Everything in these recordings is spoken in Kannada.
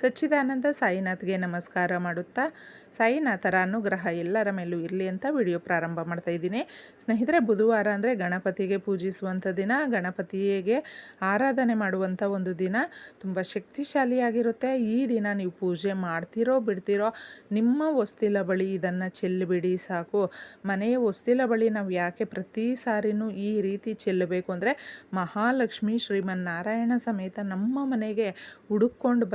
ಸಚ್ಚಿದಾನಂದ ಸಾಯಿನಾಥ್ಗೆ ನಮಸ್ಕಾರ ಮಾಡುತ್ತಾ, ಸಾಯಿನಾಥರ ಅನುಗ್ರಹ ಎಲ್ಲರ ಮೇಲೂ ಇರಲಿ ಅಂತ ವಿಡಿಯೋ ಪ್ರಾರಂಭ ಮಾಡ್ತಾ ಇದ್ದೀನಿ. ಸ್ನೇಹಿತರೆ, ಬುಧವಾರ ಅಂದರೆ ಗಣಪತಿಗೆ ಪೂಜಿಸುವಂಥ ದಿನ, ಗಣಪತಿಗೆ ಆರಾಧನೆ ಮಾಡುವಂಥ ಒಂದು ದಿನ. ತುಂಬ ಶಕ್ತಿಶಾಲಿಯಾಗಿರುತ್ತೆ. ಈ ದಿನ ನೀವು ಪೂಜೆ ಮಾಡ್ತಿರೋ ಬಿಡ್ತಿರೋ, ನಿಮ್ಮ ಹೊಸ್ತಿಲ ಬಳಿ ಇದನ್ನು ಚೆಲ್ಲಿಬಿಡಿ ಸಾಕು. ಮನೆಯ ಹೊಸ್ತಿಲ ಬಳಿ ನಾವು ಯಾಕೆ ಪ್ರತಿ ಸಾರಿನೂ ಈ ರೀತಿ ಚೆಲ್ಲಬೇಕು ಅಂದರೆ, ಮಹಾಲಕ್ಷ್ಮಿ ಶ್ರೀಮನ್ನಾರಾಯಣ ಸಮೇತ ನಮ್ಮ ಮನೆಗೆ ಹುಡುಕೊಂಡು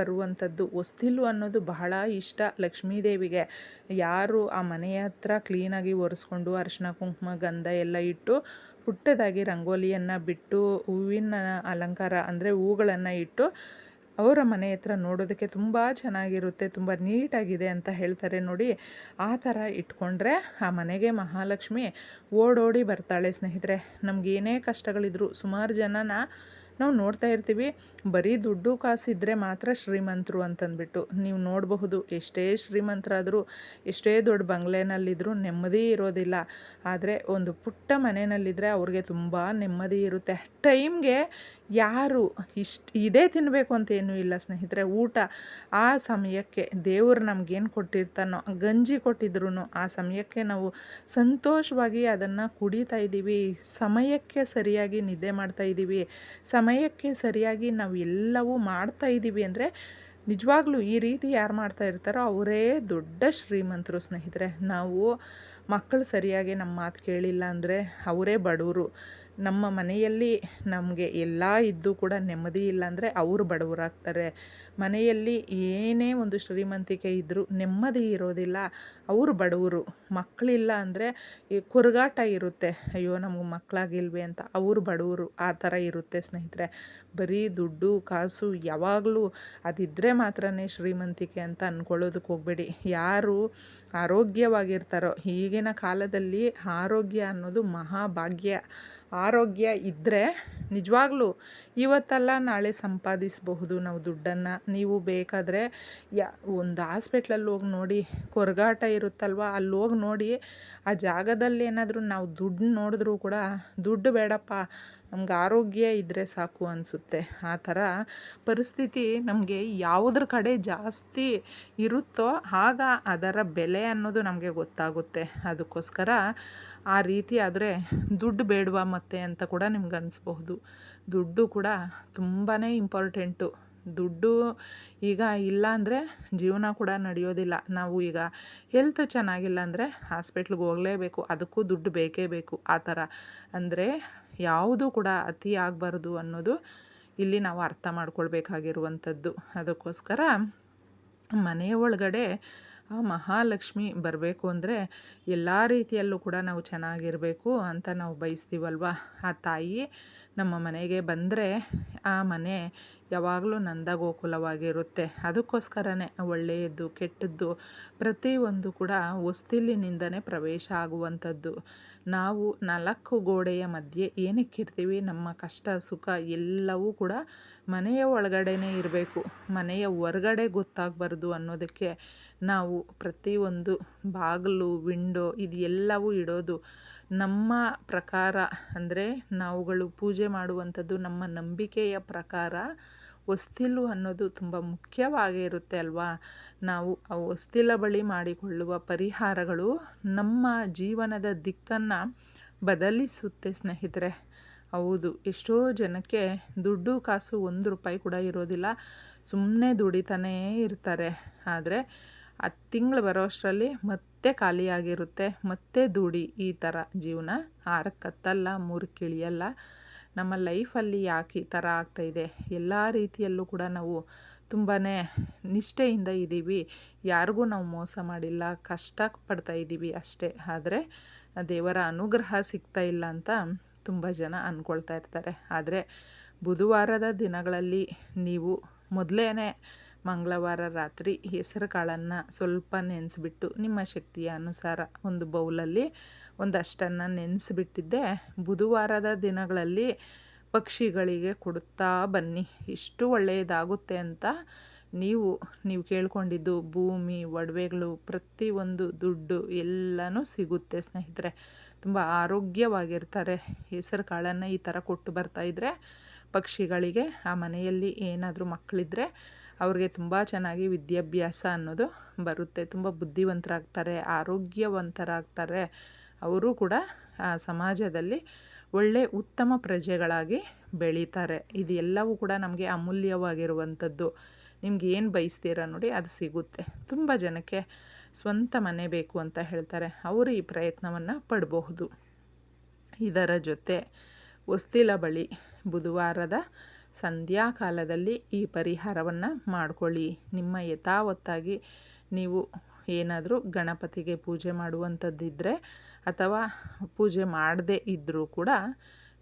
ಬರುವಂಥದ್ದು ಹೊಸ್ತಿಲು ಅನ್ನೋದು ಬಹಳ ಇಷ್ಟ ಲಕ್ಷ್ಮೀದೇವಿಗೆ. ಯಾರು ಆ ಮನೆಯ ಹತ್ರ ಕ್ಲೀನಾಗಿ ಒರೆಸ್ಕೊಂಡು ಅರಿಶಿನ, ಕುಂಕುಮ, ಗಂಧ ಎಲ್ಲ ಇಟ್ಟು ಪುಟ್ಟದಾಗಿ ರಂಗೋಲಿಯನ್ನು ಬಿಟ್ಟು, ಹೂವಿನ ಅಲಂಕಾರ ಅಂದರೆ ಹೂಗಳನ್ನು ಇಟ್ಟು ಅವರ ಮನೆ ಹತ್ರ ನೋಡೋದಕ್ಕೆ ತುಂಬ ಚೆನ್ನಾಗಿರುತ್ತೆ, ತುಂಬ ನೀಟಾಗಿದೆ ಅಂತ ಹೇಳ್ತಾರೆ ನೋಡಿ. ಆ ಥರ ಇಟ್ಕೊಂಡ್ರೆ ಆ ಮನೆಗೆ ಮಹಾಲಕ್ಷ್ಮಿ ಓಡೋಡಿ ಬರ್ತಾಳೆ ಸ್ನೇಹಿತರೆ. ನಮಗೇನೇ ಕಷ್ಟಗಳಿದ್ರು ಸುಮಾರು ಜನನ ನಾವು ನೋಡ್ತಾ ಇರ್ತೀವಿ, ಬರೀ ದುಡ್ಡು ಕಾಸಿದ್ರೆ ಮಾತ್ರ ಶ್ರೀಮಂತರು ಅಂತಂದ್ಬಿಟ್ಟು. ನೀವು ನೋಡಬಹುದು, ಎಷ್ಟೇ ಶ್ರೀಮಂತರಾದರೂ, ಎಷ್ಟೇ ದೊಡ್ಡ ಬಂಗ್ಲೆನಲ್ಲಿದ್ದರೂ ನೆಮ್ಮದಿ ಇರೋದಿಲ್ಲ. ಆದರೆ, ಒಂದು ಪುಟ್ಟ ಮನೆಯಲ್ಲಿದ್ದರೆ ಅವ್ರಿಗೆ ತುಂಬ ನೆಮ್ಮದಿ ಇರುತ್ತೆ. ಟೈಮ್ಗೆ ಯಾರು ಇಷ್ಟು ಇದೇ ತಿನ್ನಬೇಕು ಅಂತ ಏನೂ ಇಲ್ಲ ಸ್ನೇಹಿತರೆ, ಊಟ ಆ ಸಮಯಕ್ಕೆ ದೇವರು ನಮಗೇನು ಕೊಟ್ಟಿರ್ತಾನೋ, ಗಂಜಿ ಕೊಟ್ಟಿದ್ರು ಆ ಸಮಯಕ್ಕೆ ನಾವು ಸಂತೋಷವಾಗಿ ಅದನ್ನು ಕುಡಿತಾ ಇದ್ದೀವಿ. ಸಮಯಕ್ಕೆ ಸರಿಯಾಗಿ ನಿದ್ದೆ ಮಾಡ್ತಾ ಇದ್ದೀವಿ. ಸಮಯಕ್ಕೆ ಸರಿಯಾಗಿ ನಾವು ಎಲ್ಲವೂ ಮಾಡ್ತಾ ಇದ್ದೀವಿ ಅಂದರೆ ನಿಜವಾಗ್ಲೂ ಈ ರೀತಿ ಯಾರು ಮಾಡ್ತಾ ಇರ್ತಾರೋ ಅವರೇ ದೊಡ್ಡ ಶ್ರೀಮಂತರು ಸ್ನೇಹಿತರೆ. ನಾವು ಮಕ್ಕಳು ಸರಿಯಾಗಿ ನಮ್ಮ ಮಾತು ಕೇಳಿಲ್ಲ ಅಂದರೆ ಅವರೇ ಬಡವರು. ನಮ್ಮ ಮನೆಯಲ್ಲಿ ನಮಗೆ ಎಲ್ಲ ಇದ್ದು ಕೂಡ ನೆಮ್ಮದಿ ಇಲ್ಲ ಅಂದರೆ ಅವರು ಬಡವರಾಗ್ತಾರೆ. ಮನೆಯಲ್ಲಿ ಏನೇ ಒಂದು ಶ್ರೀಮಂತಿಕೆ ಇದ್ದರೂ ನೆಮ್ಮದಿ ಇರೋದಿಲ್ಲ, ಅವರು ಬಡವರು. ಮಕ್ಕಳಿಲ್ಲ ಅಂದರೆ ಕುರುಗಾಟ ಇರುತ್ತೆ. ಅಯ್ಯೋ, ನಮಗೆ ಮಕ್ಕಳಾಗಿಲ್ವೇ ಅಂತ ಅವರು ಬಡವರು, ಆ ಥರ ಇರುತ್ತೆ ಸ್ನೇಹಿತರೆ. ಬರೀ ದುಡ್ಡು, ಕಾಸು ಯಾವಾಗಲೂ ಅದಿದ್ದರೆ ಮಾತ್ರ ಶ್ರೀಮಂತಿಕೆ ಅಂತ ಅಂದ್ಕೊಳ್ಳೋದಕ್ಕೆ ಹೋಗಬೇಡಿ. ಯಾರು ಆರೋಗ್ಯವಾಗಿರ್ತಾರೋ ಈಗಿನ ಕಾಲದಲ್ಲಿ ಆರೋಗ್ಯ ಅನ್ನೋದು ಮಹಾಭಾಗ್ಯ. ಆರೋಗ್ಯ ಇದ್ದರೆ ನಿಜವಾಗ್ಲೂ ಇವತ್ತಲ್ಲ ನಾಳೆ ಸಂಪಾದಿಸಬಹುದು ನಾವು ದುಡ್ಡನ್ನು. ನೀವು ಬೇಕಾದರೆ ಯಾ, ಒಂದು ಹಾಸ್ಪಿಟ್ಲಲ್ಲಿ ಹೋಗಿ ನೋಡಿ, ಕೊರಗಾಟ ಇರುತ್ತಲ್ವ? ಅಲ್ಲಿ ಹೋಗಿ ನೋಡಿ, ಆ ಜಾಗದಲ್ಲಿ ಏನಾದರೂ ನಾವು ದುಡ್ಡು ನೋಡಿದ್ರೂ ಕೂಡ ದುಡ್ಡು ಬೇಡಪ್ಪ. ನಮ್ಗೆ ಆರೋಗ್ಯ ಇದ್ದರೆ ಸಾಕು ಅನಿಸುತ್ತೆ. ಆ ಥರ ಪರಿಸ್ಥಿತಿ ನಮಗೆ ಯಾವುದ್ರ ಕಡೆ ಜಾಸ್ತಿ ಇರುತ್ತೋ ಆಗ ಅದರ ಬೆಲೆ ಅನ್ನೋದು ನಮಗೆ ಗೊತ್ತಾಗುತ್ತೆ. ಅದಕ್ಕೋಸ್ಕರ ಆ ರೀತಿ ಆದರೆ ದುಡ್ಡು ಬೇಡವಾ ಮತ್ತೆ ಅಂತ ಕೂಡ ನಿಮ್ಗೆ ಅನಿಸ್ಬಹುದು. ದುಡ್ಡು ಕೂಡ ತುಂಬಾ ಇಂಪಾರ್ಟೆಂಟು ದುಡ್ಡು ಈಗ ಇಲ್ಲ ಅಂದರೆ ಜೀವನ ಕೂಡ ನಡೆಯೋದಿಲ್ಲ. ನಾವು ಈಗ ಹೆಲ್ತ್ ಚೆನ್ನಾಗಿಲ್ಲ ಅಂದರೆ ಹಾಸ್ಪಿಟ್ಲಿಗೆ ಹೋಗಲೇಬೇಕು. ಅದಕ್ಕೂ ದುಡ್ಡು ಬೇಕೇ ಬೇಕು. ಆ ಥರ. ಅಂದರೆ ಯಾವುದು ಕೂಡ ಅತಿ ಆಗಬಾರ್ದು ಅನ್ನೋದು ಇಲ್ಲಿ ನಾವು ಅರ್ಥ ಮಾಡ್ಕೊಳ್ಬೇಕಾಗಿರುವಂಥದ್ದು. ಅದಕ್ಕೋಸ್ಕರ ಮನೆಯ ಒಳಗಡೆ ಆ ಮಹಾಲಕ್ಷ್ಮಿ ಬರಬೇಕು ಅಂದರೆ ಎಲ್ಲ ರೀತಿಯಲ್ಲೂ ಕೂಡ ನಾವು ಚೆನ್ನಾಗಿರಬೇಕು ಅಂತ ನಾವು ಬಯಸ್ತೀವಲ್ವ? ಆ ತಾಯಿ ನಮ್ಮ ಮನೆಗೆ ಬಂದರೆ ಆ ಮನೆ ಯಾವಾಗಲೂ ನಂದ ಗೋಕುಲವಾಗಿರುತ್ತೆ ಅದಕ್ಕೋಸ್ಕರನೇ ಒಳ್ಳೆಯದು ಕೆಟ್ಟದ್ದು ಪ್ರತಿಯೊಂದು ಕೂಡ ಹೊಸ್ತಿಲಿನಿಂದನೇ ಪ್ರವೇಶ ಆಗುವಂಥದ್ದು. ನಾವು ನಾಲ್ಕು ಗೋಡೆಯ ಮಧ್ಯೆ ಏನಕ್ಕಿರ್ತೀವಿ ನಮ್ಮ ಕಷ್ಟ, ಸುಖ ಎಲ್ಲವೂ ಕೂಡ ಮನೆಯ ಒಳಗಡೆನೇ ಇರಬೇಕು. ಮನೆಯ ಹೊರಗಡೆ ಗೊತ್ತಾಗಬಾರ್ದು ಅನ್ನೋದಕ್ಕೆ ನಾವು ಪ್ರತಿಯೊಂದು ಬಾಗಿಲು, ವಿಂಡೋ, ಇದು ಎಲ್ಲವೂ ಇಡೋದು ನಮ್ಮ ಪ್ರಕಾರ ಅಂದರೆ ನಾವುಗಳು ಪೂಜೆ ಮಾಡುವಂಥದ್ದು ನಮ್ಮ ನಂಬಿಕೆಯ ಪ್ರಕಾರ ಹೊಸ್ತಿಲು ಅನ್ನೋದು ತುಂಬ ಮುಖ್ಯವಾಗಿರುತ್ತೆ ಅಲ್ವಾ? ನಾವು ಆ ಹೊಸ್ತಿಲ ಬಳಿ ಮಾಡಿಕೊಳ್ಳುವ ಪರಿಹಾರಗಳು ನಮ್ಮ ಜೀವನದ ದಿಕ್ಕನ್ನು ಬದಲಿಸುತ್ತೆ ಸ್ನೇಹಿತರೆ. ಹೌದು, ಎಷ್ಟೋ ಜನಕ್ಕೆ ದುಡ್ಡು ಕಾಸು ಒಂದು ರೂಪಾಯಿ ಕೂಡ ಇರೋದಿಲ್ಲ. ಸುಮ್ಮನೆ ದುಡಿತಾನೇ ಇರ್ತಾರೆ. ಆದರೆ ಆ ತಿಂಗಳು ಬರೋ ಅಷ್ಟರಲ್ಲಿ ಮತ್ತೆ ಖಾಲಿಯಾಗಿರುತ್ತೆ, ಮತ್ತೆ ದುಡಿ ಈ ಥರ ಜೀವನ ಆರಕ್ಕೆ ಕತ್ತಲ್ಲ ಮೂರಕ್ಕೆ ಇಳಿಯಲ್ಲ ನಮ್ಮ ಲೈಫಲ್ಲಿ ಯಾಕೆ ಈ ಥರ ಆಗ್ತಾಯಿದೆ ಎಲ್ಲ ರೀತಿಯಲ್ಲೂ ಕೂಡ ನಾವು ತುಂಬಾ ನಿಷ್ಠೆಯಿಂದ ಇದ್ದೀವಿ. ಯಾರಿಗೂ ನಾವು ಮೋಸ ಮಾಡಿಲ್ಲ ಕಷ್ಟ ಪಡ್ತಾ ಇದ್ದೀವಿ ಅಷ್ಟೇ. ಆದರೆ ದೇವರ ಅನುಗ್ರಹ ಸಿಗ್ತಾ ಇಲ್ಲ ಅಂತ ತುಂಬ ಜನ ಅಂದ್ಕೊಳ್ತಾ ಇರ್ತಾರೆ. ಆದರೆ ಬುಧವಾರದ ದಿನಗಳಲ್ಲಿ ನೀವು ಮೊದಲೇ ಮಂಗಳವಾರ ರಾತ್ರಿ ಹೆಸರು ಕಾಳನ್ನು ಸ್ವಲ್ಪ ನೆನೆಸ್ಬಿಟ್ಟು ನಿಮ್ಮ ಶಕ್ತಿಯ ಅನುಸಾರ ಒಂದು ಬೌಲಲ್ಲಿ ಒಂದಷ್ಟನ್ನು ನೆನೆಸ್ಬಿಟ್ಟಿದ್ದೆ. ಬುಧವಾರದ ದಿನಗಳಲ್ಲಿ ಪಕ್ಷಿಗಳಿಗೆ ಕೊಡುತ್ತಾ ಬನ್ನಿ. ಇಷ್ಟು ಒಳ್ಳೆಯದಾಗುತ್ತೆ ಅಂತ ನೀವು ನೀವು ಕೇಳ್ಕೊಂಡಿದ್ದು ಭೂಮಿ, ಒಡವೆಗಳು, ಪ್ರತಿಯೊಂದು ದುಡ್ಡು ಎಲ್ಲನೂ ಸಿಗುತ್ತೆ ಸ್ನೇಹಿತರೆ. ತುಂಬ ಆರೋಗ್ಯವಾಗಿರ್ತಾರೆ. ಹೆಸರು ಕಾಳನ್ನು ಈ ಥರ ಕೊಟ್ಟು ಬರ್ತಾಯಿದ್ರೆ ಪಕ್ಷಿಗಳಿಗೆ ಆ ಮನೆಯಲ್ಲಿ ಏನಾದರೂ ಮಕ್ಕಳಿದ್ರೆ ಅವ್ರಿಗೆ ತುಂಬ ಚೆನ್ನಾಗಿ ವಿದ್ಯಾಭ್ಯಾಸ ಅನ್ನೋದು ಬರುತ್ತೆ. ತುಂಬ ಬುದ್ಧಿವಂತರಾಗ್ತಾರೆ, ಆರೋಗ್ಯವಂತರಾಗ್ತಾರೆ. ಅವರು ಕೂಡ ಆ ಸಮಾಜದಲ್ಲಿ ಒಳ್ಳೆ ಉತ್ತಮ ಪ್ರಜೆಗಳಾಗಿ ಬೆಳೀತಾರೆ. ಇದು ಕೂಡ ನಮಗೆ ಅಮೂಲ್ಯವಾಗಿರುವಂಥದ್ದು. ನಿಮ್ಗೆ ಏನು ಬಯಸ್ತೀರ ನೋಡಿ, ಅದು ಸಿಗುತ್ತೆ. ತುಂಬ ಜನಕ್ಕೆ ಸ್ವಂತ ಮನೆ ಬೇಕು ಅಂತ ಹೇಳ್ತಾರೆ. ಅವರು ಈ ಪ್ರಯತ್ನವನ್ನು ಪಡಬಹುದು. ಇದರ ಜೊತೆ ಹೊಸ್ತಿಲ ಬಳಿ ಬುಧವಾರದ ಸಂಧ್ಯಾಕಾಲದಲ್ಲಿ ಈ ಪರಿಹಾರವನ್ನು ಮಾಡ್ಕೊಳ್ಳಿ. ನಿಮ್ಮ ಯಥಾವತ್ತಾಗಿ ನೀವು ಏನಾದರೂ ಗಣಪತಿಗೆ ಪೂಜೆ ಮಾಡುವಂಥದ್ದಿದ್ದರೆ ಅಥವಾ ಪೂಜೆ ಮಾಡದೇ ಇದ್ದರೂ ಕೂಡ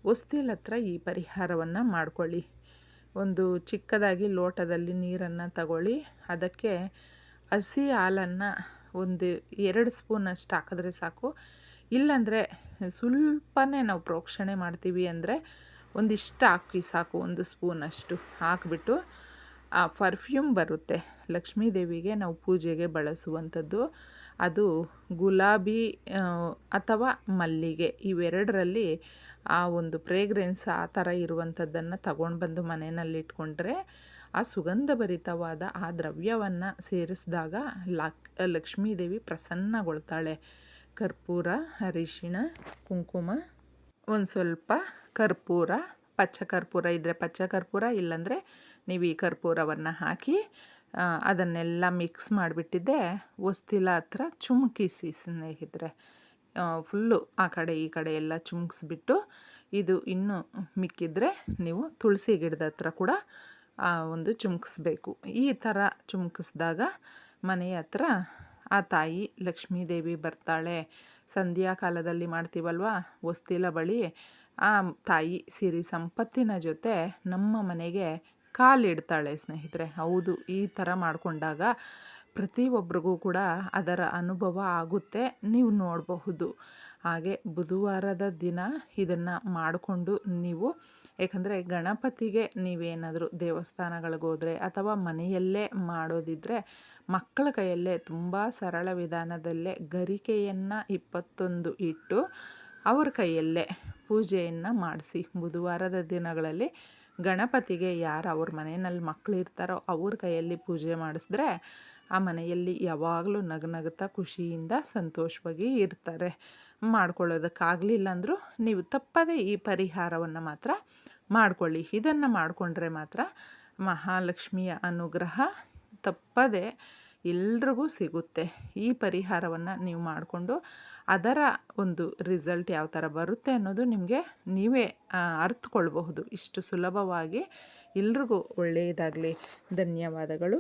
ಹೊಸ್ತಿಲ ಹತ್ರ ಈ ಪರಿಹಾರವನ್ನು ಮಾಡಿಕೊಳ್ಳಿ. ಒಂದು ಚಿಕ್ಕದಾಗಿ ಲೋಟದಲ್ಲಿ ನೀರನ್ನು ತಗೊಳ್ಳಿ. ಅದಕ್ಕೆ ಹಸಿ ಹಾಲನ್ನು ಒಂದು ಎರಡು ಸ್ಪೂನಷ್ಟು ಹಾಕಿದ್ರೆ ಸಾಕು. ಇಲ್ಲಾಂದರೆ ಸ್ವಲ್ಪನೇ ನಾವು ಪ್ರೋಕ್ಷಣೆ ಮಾಡ್ತೀವಿ ಅಂದರೆ ಒಂದಿಷ್ಟು ಹಾಕಿ ಸಾಕು, ಒಂದು ಸ್ಪೂನಷ್ಟು ಹಾಕಿಬಿಟ್ಟು ಆ ಪರ್ಫ್ಯೂಮ್ ಬರುತ್ತೆ. ಲಕ್ಷ್ಮೀ ದೇವಿಗೆ ನಾವು ಪೂಜೆಗೆ ಬಳಸುವಂಥದ್ದು. ಅದು ಗುಲಾಬಿ ಅಥವಾ ಮಲ್ಲಿಗೆ ಇವೆರಡರಲ್ಲಿ ಆ ಒಂದು ಫ್ರೇಗ್ರೆನ್ಸ್ ಆ ಥರ ಇರುವಂಥದ್ದನ್ನು ತಗೊಂಡು ಬಂದು ಮನೆಯಲ್ಲಿ ಇಟ್ಕೊಂಡ್ರೆ ಆ ಸುಗಂಧಭರಿತವಾದ ಆ ದ್ರವ್ಯವನ್ನು ಸೇರಿಸಿದಾಗ ಲಕ್ ಲಕ್ಷ್ಮೀದೇವಿ ಪ್ರಸನ್ನಗೊಳ್ತಾಳೆ. ಕರ್ಪೂರ, ಅರಿಶಿಣ, ಕುಂಕುಮ. ಒಂದು ಸ್ವಲ್ಪ ಕರ್ಪೂರ, ಪಚ್ಚ ಕರ್ಪೂರ ಇದ್ದರೆ ಪಚ್ಚ ಕರ್ಪೂರ, ಇಲ್ಲಾಂದರೆ ನೀವು ಈ ಕರ್ಪೂರವನ್ನು ಹಾಕಿ ಅದನ್ನೆಲ್ಲ ಮಿಕ್ಸ್ ಮಾಡಿಬಿಟ್ಟಿದ್ದೆ. ಹೊಸ್ತಿಲ ಹತ್ರ ಚುಮುಕಿಸಿ ಸ್ನೇಹಿತರೆ ಫುಲ್ಲು ಆ ಕಡೆ ಈ ಕಡೆ ಎಲ್ಲ ಚುಮುಕ್ಸ್ಬಿಟ್ಟು ಇದು ಇನ್ನೂ ಮಿಕ್ಕಿದ್ರೆ ನೀವು ತುಳಸಿ ಗಿಡದ ಹತ್ರ ಕೂಡ ಒಂದು ಚುಮುಕ್ಸ್ಬೇಕು. ಈ ಥರ ಚುಮುಕಿಸ್ದಾಗ ಮನೆಯ ಹತ್ರ ಆ ತಾಯಿ ಲಕ್ಷ್ಮೀದೇವಿ ಬರ್ತಾಳೆ ಸಂಧ್ಯಾ ಕಾಲದಲ್ಲಿ ಮಾಡ್ತೀವಲ್ವ? ಹೊಸ್ತಿಲ ಬಳಿ. ಆ ತಾಯಿ ಸಿರಿ ಸಂಪತ್ತಿನ ಜೊತೆ ನಮ್ಮ ಮನೆಗೆ ಕಾಲಿಡ್ತಾಳೆ ಸ್ನೇಹಿತರೆ. ಹೌದು, ಈ ಥರ ಮಾಡಿಕೊಂಡಾಗ ಪ್ರತಿಯೊಬ್ಬರಿಗೂ ಕೂಡ ಅದರ ಅನುಭವ ಆಗುತ್ತೆ. ನೀವು ನೋಡಬಹುದು. ಹಾಗೆ ಬುಧವಾರದ ದಿನ ಇದನ್ನು ಮಾಡಿಕೊಂಡು ನೀವು, ಏಕೆಂದರೆ ಗಣಪತಿಗೆ ನೀವೇನಾದರೂ ದೇವಸ್ಥಾನಗಳಿಗೆ ಹೋದರೆ ಅಥವಾ ಮನೆಯಲ್ಲೇ ಮಾಡೋದಿದ್ದರೆ ಮಕ್ಕಳ ಕೈಯಲ್ಲೇ ತುಂಬ ಸರಳ ವಿಧಾನದಲ್ಲೇ ಗರಿಕೆಯನ್ನು ಇಪ್ಪತ್ತೊಂದು ಇಟ್ಟು ಅವ್ರ ಕೈಯಲ್ಲೇ ಪೂಜೆಯನ್ನು ಮಾಡಿಸಿ ಬುಧವಾರದ ದಿನಗಳಲ್ಲಿ ಗಣಪತಿಗೆ ಯಾರು ಅವ್ರ ಮನೆಯಲ್ಲಿ ಮಕ್ಕಳು ಇರ್ತಾರೋ ಅವ್ರ ಕೈಯಲ್ಲಿ ಪೂಜೆ ಮಾಡಿಸಿದ್ರೆ ಆ ಮನೆಯಲ್ಲಿ ಯಾವಾಗಲೂ ನಗನಗುತ್ತಾ ಖುಷಿಯಿಂದ ಸಂತೋಷವಾಗಿ ಇರ್ತಾರೆ. ಮಾಡ್ಕೊಳ್ಳೋದಕ್ಕಾಗಲಿಲ್ಲ ಅಂದರೂ ನೀವು ತಪ್ಪದೇ ಈ ಪರಿಹಾರವನ್ನು ಮಾತ್ರ ಮಾಡಿಕೊಳ್ಳಿ. ಇದನ್ನು ಮಾಡಿಕೊಂಡ್ರೆ ಮಾತ್ರ ಮಹಾಲಕ್ಷ್ಮಿಯ ಅನುಗ್ರಹ ತಪ್ಪದೆ ಎಲ್ರಿಗೂ ಸಿಗುತ್ತೆ. ಈ ಪರಿಹಾರವನ್ನು ನೀವು ಮಾಡಿಕೊಂಡು ಅದರ ಒಂದು ರಿಸಲ್ಟ್ ಯಾವ ಥರ ಬರುತ್ತೆ ಅನ್ನೋದು ನಿಮಗೆ ನೀವೇ ಅರ್ಥಕೊಳ್ಬಹುದು. ಇಷ್ಟು ಸುಲಭವಾಗಿ ಎಲ್ರಿಗೂ ಒಳ್ಳೆಯದಾಗಲಿ. ಧನ್ಯವಾದಗಳು.